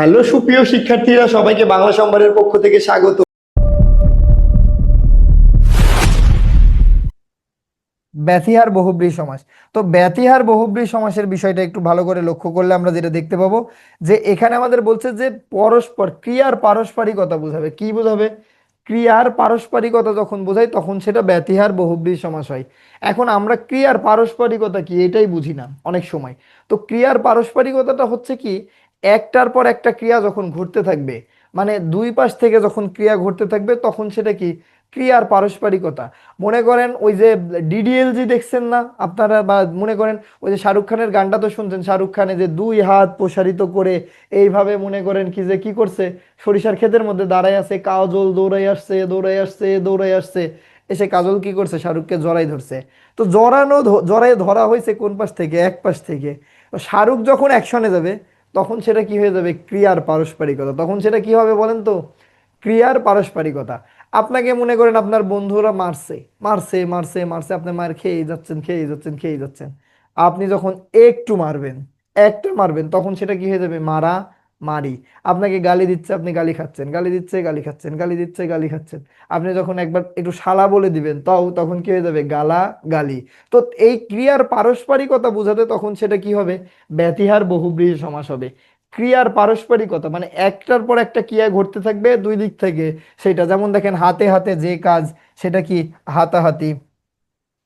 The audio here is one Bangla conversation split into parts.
হ্যালো সুপ্রিয় শিক্ষার্থীরা, সবাইকে বাংলা সম্ভারের পক্ষ থেকে স্বাগত। ব্যতিহার বহুব্রী সমাস। তো ব্যতিহার বহুব্রী সমাসের বিষয়টা একটু ভালো করে লক্ষ্য করলে আমরা যেটা দেখতে পাবো, যে এখানে আমাদের বলছে যে পরস্পর, ক্রিয়ার পারস্পরিকতা বোঝাবে। কি বোঝাবে? ক্রিয়ার পারস্পরিকতা যখন বোঝায়, তখন সেটা ব্যতিহার বহুব্রী সমাস হয়। এখন আমরা ক্রিয়ার পারস্পরিকতা কি, এটাই বুঝি না অনেক সময়। তো ক্রিয়ার পারস্পরিকতাটা হচ্ছে কি একটার পর একটা ক্রিয়া যখন ঘটতে থাকবে মানে দুই পাশ থেকে যখন ক্রিয়া ঘটতে থাকবে, তখন সেটা কি? ক্রিয়ার পারস্পরিকতা। মনে করেন ওই যে ডিডিএলজি দেখছেন না আপনারা? বা মনে করেন ওই যে শাহরুখ খানের গানটা তো শুনছেন, শাহরুখ খানে যে দুই হাত প্রসারিত করে এইভাবে মনে করেন কি যে কি করছে? সরিষার ক্ষেতের মধ্যে দাঁড়ায় আছে, কাজল দৌড়াই আসছে দৌড়াই আসছে দৌড়াই আসছে। এসে কাজল কি করছে? শাহরুখকে জড়াই ধরছে। তো জড়ানো জড়াই ধরা হয়েছে কোন পাশ থেকে? এক পাশ থেকে। শাহরুখ যখন অ্যাকশনে যাবে তখন সেটা কি হয়ে যাবে? ক্রিয়ার পারস্পরিকতা। তখন সেটা কি হবে বলেন তো? ক্রিয়ার পারস্পরিকতা। আপনাকে মনে করেন আপনার বন্ধুরা মারছে। মারছে মারছে মারছে। আপনি মার খেয়ে যাচ্ছেন খেয়ে যাচ্ছেন খেয়ে যাচ্ছেন। আপনি যখন একটু মারবেন একটু মারবেন, তখন সেটা কি হয়ে যাবে? মারা মারি। আপনাকে গালি দিচ্ছে, আপনি গালি খাচ্ছেন। গালি দিচ্ছে, গালি খাচ্ছেন। গালি দিচ্ছে, গালি খাচ্ছেন। আপনি যখন একবার একটু শালা বলে দিবেন, তাও তখন কি হয়ে যাবে? গালা, গালি। তো এই ক্রিয়ার পারস্পরিকতা বোঝাতে তখন সেটা কি হবে? ব্যতিহার বহুব্রীহি সমাস হবে। ক্রিয়ার পারস্পরিকতা মানে একটার পর একটা ক্রিয়া ঘটতে থাকবে দুই দিক থেকে। সেটা যেমন দেখেন হাতে হাতে যে কাজ, সেটা কি? হাতাহাতি।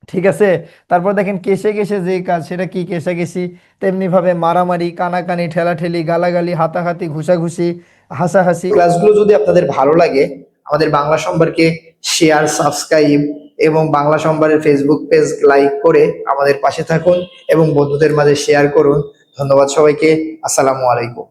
ঠিক আছে? তারপর দেখেন কেশে কেশে যে কাজ, সেটা কি কেশাকেশি তেমনি ভাবে মারামারি, কানাকানি, ঠেলাঠেলি, গালাগালি, হাতাহাতি, ঘুষাঘুষি, হাসাহাসি। ক্লাসগুলো যদি আপনাদের ভালো লাগে, আমাদের বাংলা সম্পর্কে শেয়ার সাবস্ক্রাইব এবং বাংলা সম্ভারের ফেসবুক পেজ লাইক করে আমাদের পাশে থাকুন এবং বন্ধুদের মাঝে শেয়ার করুন। ধন্যবাদ সবাইকে। আসসালামু আলাইকুম।